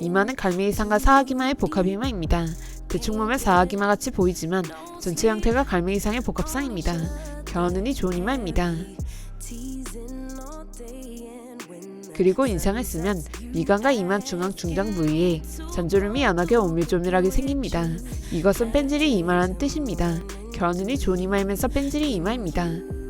이마는 갈매기상과 사하기마의 복합이마입니다. 대충 보면 사하기마 같이 보이지만 전체 형태가 갈매기상의 복합상입니다. 겨우는이 좋은 이마입니다. 그리고 인상을 쓰면 미간과 이마 중앙 중장 부위에 잔주름이 연하게 오밀조밀하게 생깁니다. 이것은 뺀질이 이마라는 뜻입니다. 겨우는이 좋은 이마이면서 뺀질이 이마입니다.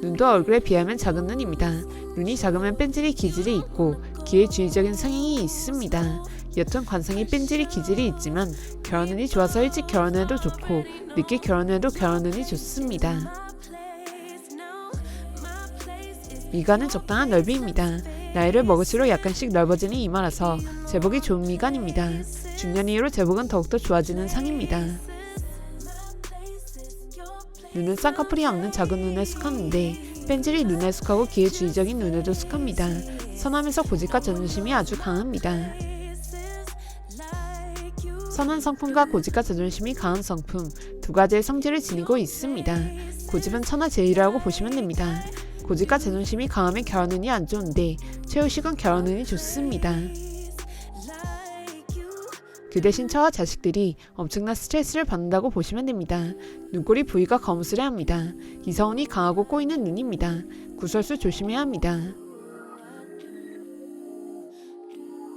눈도 얼굴에 비하면 작은 눈입니다. 눈이 작으면 뺀질이 기질이 있고 귀에 주의적인 성향이 있습니다. 여튼 관상이 뺀질이 기질이 있지만 결혼운이 좋아서 일찍 결혼해도 좋고 늦게 결혼해도 결혼운이 좋습니다. 미간은 적당한 넓이입니다. 나이를 먹을수록 약간씩 넓어지는 이마라서 제복이 좋은 미간입니다. 중년 이후로 제복은 더욱더 좋아지는 상입니다. 눈은 쌍꺼풀이 없는 작은 눈에 속하는데 뺀질이 눈에 속하고 귀에 주의적인 눈에도 속합니다. 선함에서 고집과 자존심이 아주 강합니다. 선한 성품과 고집과 자존심이 강한 성품 두 가지의 성질을 지니고 있습니다. 고집은 천하제일이라고 보시면 됩니다. 고집과 자존심이 강하면 결혼운이 안 좋은데 최우식은 결혼운이 좋습니다. 그 대신 처와 자식들이 엄청난 스트레스를 받는다고 보시면 됩니다. 눈꼬리 부위가 거무스레 합니다. 이성운이 강하고 꼬이는 눈입니다. 구설수 조심해야 합니다.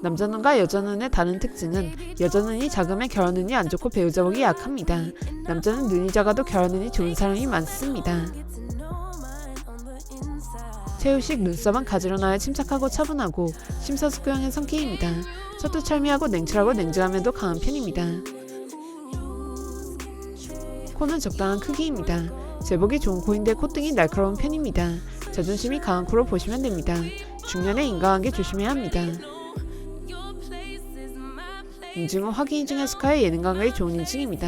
남자 눈과 여자 눈의 다른 특징은 여자 눈이 작으면 결혼 운이 안 좋고 배우자 복이 약합니다. 남자는 눈이 작아도 결혼 운이 좋은 사람이 많습니다. 최우식 눈썹은 가지런하여 침착하고 차분하고 심사숙고형의 성격입니다. 첫도 철미하고 냉철하고 냉정함에도 강한 편입니다. 코는 적당한 크기입니다. 제복이 좋은 코인데 콧등이 날카로운 편입니다. 자존심이 강한 코로 보시면 됩니다. 중년에 인과관계 조심해야 합니다. 인중은 화기인중에 속하여 예능 감각이 좋은 인중입니다.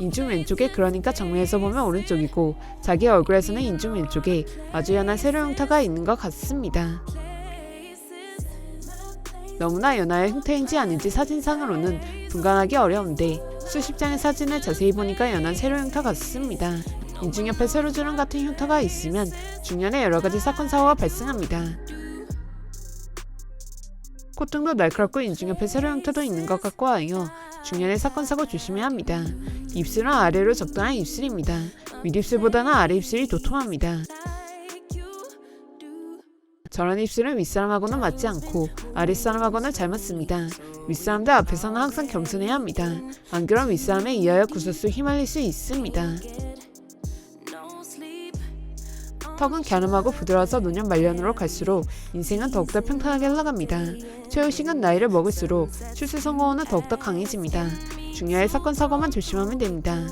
인중 왼쪽에 그러니까 정면에서 보면 오른쪽이고 자기 얼굴에서는 인중 왼쪽에 아주 연한 세로 형태가 있는 것 같습니다. 너무나 연하의 형태인지 아닌지 사진상으로는 분간하기 어려운데 수십 장의 사진을 자세히 보니까 연한 세로 형태 같습니다. 인중 옆에 세로주름 같은 흉터가 있으면 중년에 여러 가지 사건 사고가 발생합니다. 콧등도 날카롭고 인중 옆에 세로 형태도 있는 것 같고 하여 중년에 사건 사고 조심해야 합니다. 입술은 아래로 적당한 입술입니다. 윗입술보다는 아래 입술이 도톰합니다. 저런 입술은 윗사람하고는 맞지 않고 아랫사람하고는 잘 맞습니다. 윗사람들 앞에서는 항상 겸손해야 합니다. 안 그럼 윗사람에 의하여 구설수 휘말릴 수 있습니다. 턱은 갸름하고 부드러워서 노년 말년으로 갈수록 인생은 더욱더 평탄하게 흘러갑니다. 최우식은 나이를 먹을수록 출세 성공은 더욱더 강해집니다. 중요한 사건 사고만 조심하면 됩니다.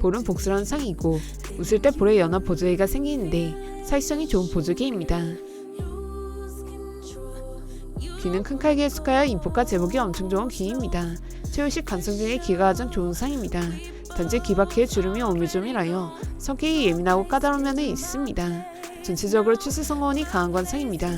볼은 복스러운 상이고 웃을 때 볼에 연한 보조개가 생기는데 사회성이 좋은 보조개입니다. 귀는 큰 칼기에 속하여 인폭과 제목이 엄청 좋은 귀입니다. 최우식 관성 중에 귀가 가장 좋은 상입니다. 단지 귀바퀴에 주름이 오밀조밀하여 성격이 예민하고 까다로운 면이 있습니다. 전체적으로 출세 성공이 강한 관상입니다.